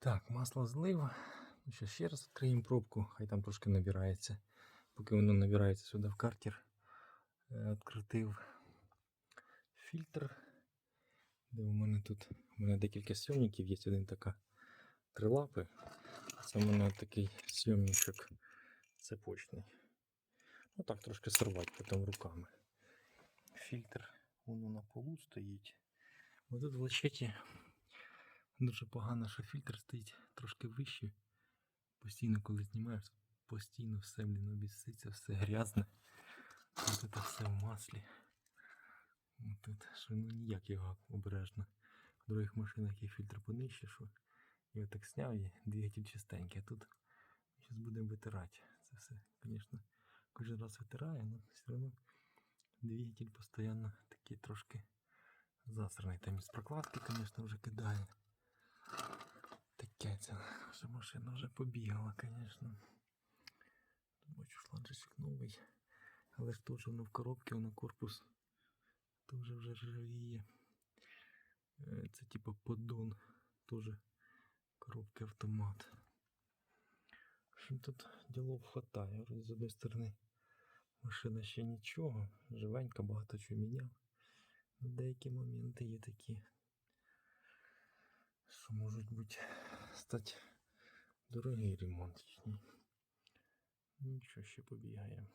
Так, масло злив. Ну, ще ще раз відкриємо пробку, хай там трошки набирається. Поки воно набирається сюди в картер. Е, Відкрутив фільтр. Де у мене тут у мене декілька сйомників, є один така крилапи. Це у мене такий сйомничок цепочний. Ну так трошки сорвати потім руками. Фільтр воно на полу стоїть. Ось тут в дуже погано, що фільтр стоїть трошки вище. Постійно, коли знімаєш, постійно все блін, обісситься, все грязне. Ось це все в маслі. Тут що ну ніяк його обережно. В других машинах є фільтр понижче, що я так зняв і двигатель чистенький. А тут зараз будемо витирати. Це все, звісно, кожен раз витирає, але все одно двигатель постійно такий трошки засраний. Там із прокладки, звісно, вже кидає. Таке це вже машина вже побігала, звісно. Бачу, шланжичок новий. Але ж теж воно в коробці, воно корпус дуже вже ржавіє. Е, Це типа поддон. Теж коробки автомат. Общем, тут ділов хватає. З одної сторони машина ще нічого. Живенька, багато чого міняв. Деякі моменти є такі, що можуть бути стати дорогий ремонт. Нічого ще побігає.